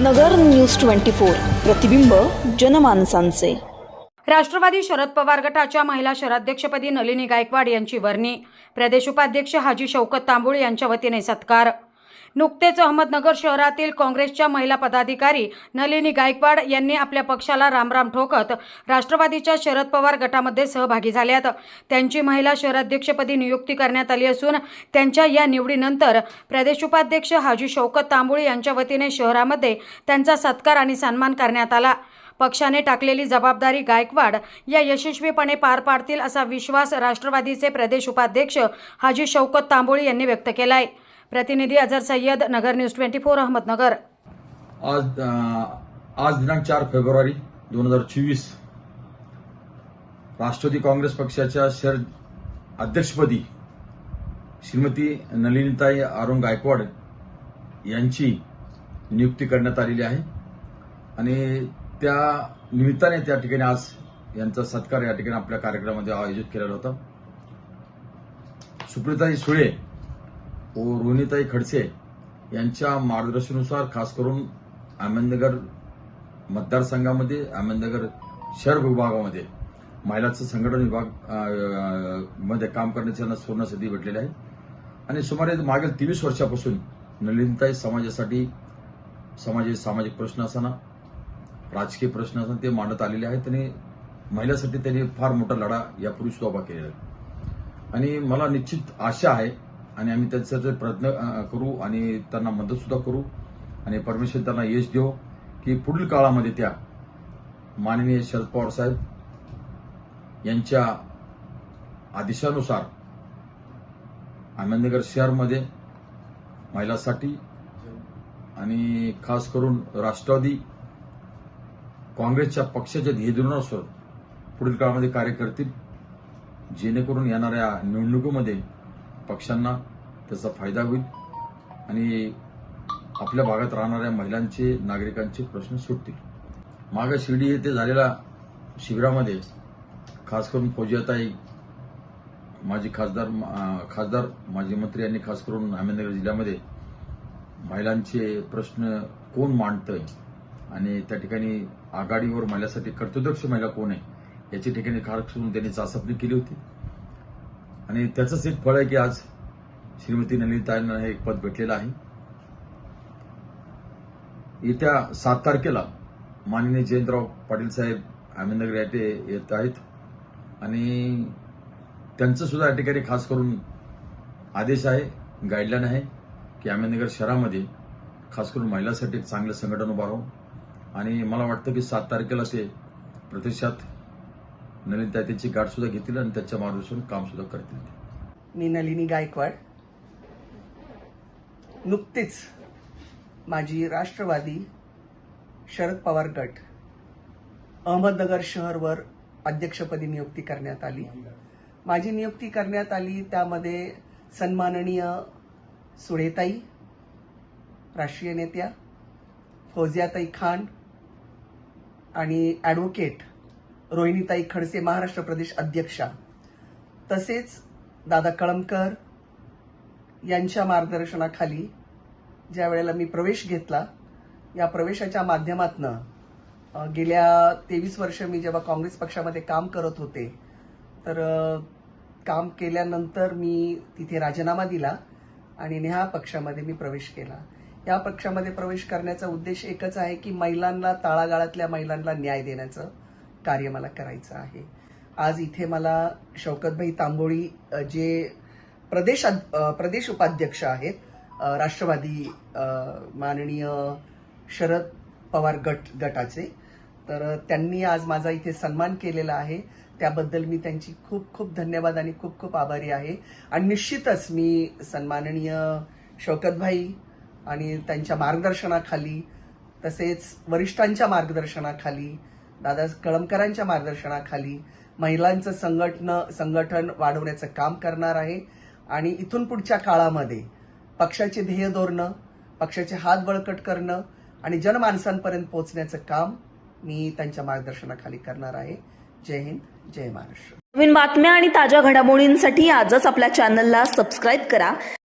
नगर news twenty four प्रतिबिंब जनमानसांचे. राष्ट्रवादी शरद पवार गटाच्या महिला शहराध्यक्षपदी नलिनी गायकवाड यांची वर्णी. प्रदेश उपाध्यक्ष हाजी शौकत तांबुळ यांच्या वतीने सत्कार. नुकतेच अहमदनगर शहरातील काँग्रेसच्या महिला पदाधिकारी नलिनी गायकवाड यांनी आपल्या पक्षाला रामराम ठोकत राष्ट्रवादीच्या शरद पवार गटामध्ये सहभागी झाल्यात त्यांची महिला शहराध्यक्षपदी नियुक्ती करण्यात आली असून त्यांच्या या निवडीनंतर प्रदेश उपाध्यक्ष हाजी शौकत तांबुळे यांच्या वतीने शहरामध्ये त्यांचा सत्कार आणि सन्मान करण्यात आला. पक्षाने टाकलेली जबाबदारी गायकवाड या यशस्वीपणे पार पाडतील असा विश्वास राष्ट्रवादीचे प्रदेश उपाध्यक्ष हाजी शौकत तांबोळी यांनी व्यक्त केला आहे प्रतिनिधी Azhar Sayyed Nagar news twenty four Ahmednagar. आज आज दिनांक चार फेब्रुवारी दोन हजार चोवीस राष्ट्रवादी काँग्रेस पक्षाच्या शहर अध्यक्षपदी श्रीमती नलिनीताई अरुण गायकवाड यांची नियुक्ती करण्यात आलेली आहे. आणि त्या निमित्ताने त्या ठिकाणी आज यांचा सत्कार या ठिकाणी आपल्या कार्यक्रमामध्ये आयोजित केलेला होता. सुप्रिताई सुळे व रोहिणीताई खडसे यांच्या मार्गदर्शनानुसार खास करून अहमदनगर मतदारसंघामध्ये अहमदनगर शहर विभागामध्ये महिलांचं संघटन विभागमध्ये काम करण्याची त्यांना सुवर्णसंधी भेटलेली आहे. आणि सुमारे मागील तेवीस वर्षापासून नलिनताई समाजासाठी समाज सामाजिक प्रश्न असताना राजकीय प्रश्न असताना ते मांडत आलेले आहेत आणि महिलांसाठी त्यांनी फार मोठा लढा यापूर्वीच उभा केलेला आहे. आणि मला निश्चित आशा आहे आणि आम्ही त्याचा प्रयत्न करू आणि त्यांना मदत सुद्धा करू आणि परमेश्वर त्यांना यश देऊ की पुढील काळामध्ये त्या माननीय शरद पवार साहेब यांच्या आदेशानुसार अहमदनगर शहरमध्ये महिलांसाठी आणि खास करून राष्ट्रवादी काँग्रेसच्या पक्षाच्या ध्येयधोरणानुसार पुढील काळामध्ये कार्य करतील जेणेकरून येणाऱ्या निवडणुकीमध्ये पक्षांना त्याचा फायदा होईल आणि आपल्या भागात राहणाऱ्या महिलांचे नागरिकांचे प्रश्न सुटतील. मागं शिर्डी येथे झालेल्या शिबिरामध्ये खास करून फौजियाताई माजी खासदार खासदार माजी मंत्री यांनी खास करून अहमदनगर जिल्ह्यामध्ये महिलांचे प्रश्न कोण मांडतंय आणि त्या ठिकाणी आघाडीवर महिलांसाठी कर्तृदक्ष महिला कोण आहे याची ठिकाणी खास करून त्यांनी चाचपणी केली होती. आणि त्याचंच एक फळ आहे की आज श्रीमती नलिताईंना हे एक पद भेटलेलं आहे. येत्या सात तारखेला माननीय जयंतराव पाटील साहेब अहमदनगर येथे येत आहेत. आणि त्यांचं सुद्धा या ठिकाणी खास करून आदेश आहे गाईडलाईन आहे की अहमदनगर शहरामध्ये खास करून महिलांसाठी एक चांगलं संघटन उभारावं. आणि मला वाटतं की सात तारखेला ते प्रत्यक्षात नलिन त्याची गाठ सुद्धा घेतील आणि त्याच्या मार्गदर्शन काम सुद्धा करतील. मी नलिनी गायकवाड नुकतीच माझी राष्ट्रवादी शरद पवार गट अहमदनगर शहरवर अध्यक्षपदी नियुक्ती करण्यात आली. माझी नियुक्ती करण्यात आली त्यामध्ये सन्माननीय सुळेताई राष्ट्रीय नेत्या फौजियाताई खान आणि ॲडव्होकेट रोहिणीताई खडसे महाराष्ट्र प्रदेश अध्यक्षा. तसेच दादा कळमकर यांच्या मार्गदर्शनाखाली ज्या वेळेला मी प्रवेश घेतला या प्रवेशाच्या माध्यमातनं गेल्या तेवीस वर्ष मी जेव्हा काँग्रेस पक्षामध्ये काम करत होते तर काम केल्यानंतर मी तिथे राजीनामा दिला आणि ह्या पक्षामध्ये मी प्रवेश केला. या पक्षामध्ये प्रवेश करण्याचा उद्देश एकच आहे की महिलांना तळागाळातल्या महिलांना न्याय देण्याचं. कार्य मला करायचं आहे. आज इथे मला शौकतभाई तांबोळी जे प्रदेश अ, प्रदेश उपाध्यक्ष आहेत राष्ट्रवादी माननीय शरद पवार गट गटाचे. तर त्यांनी आज माझा इथे सन्मान केलेला आहे. त्याबद्दल मी त्यांची खूप खूप धन्यवाद आणि खूप खूप आभारी आहे. आणि निश्चितच मी सन्माननीय शौकतभाई आणि त्यांच्या मार्गदर्शनाखाली तसेच वरिष्ठांच्या मार्गदर्शनाखाली दादा कळमकरांच्या मार्गदर्शनाखाली महिलांचं संघटन संघटन वाढवण्याचं काम करणार आहे. आणि इथून पुढच्या काळामध्ये पक्षाचे ध्येय धोरणं पक्षाचे हात बळकट करणं आणि जनमानसांपर्यंत पोहोचण्याचं काम मी त्यांच्या मार्गदर्शनाखाली करणार आहे. जय हिंद जय महाराष्ट्र. नवीन बातम्या आणि ताज्या घडामोडींसाठी आजच आपल्या चॅनलला सबस्क्राईब करा.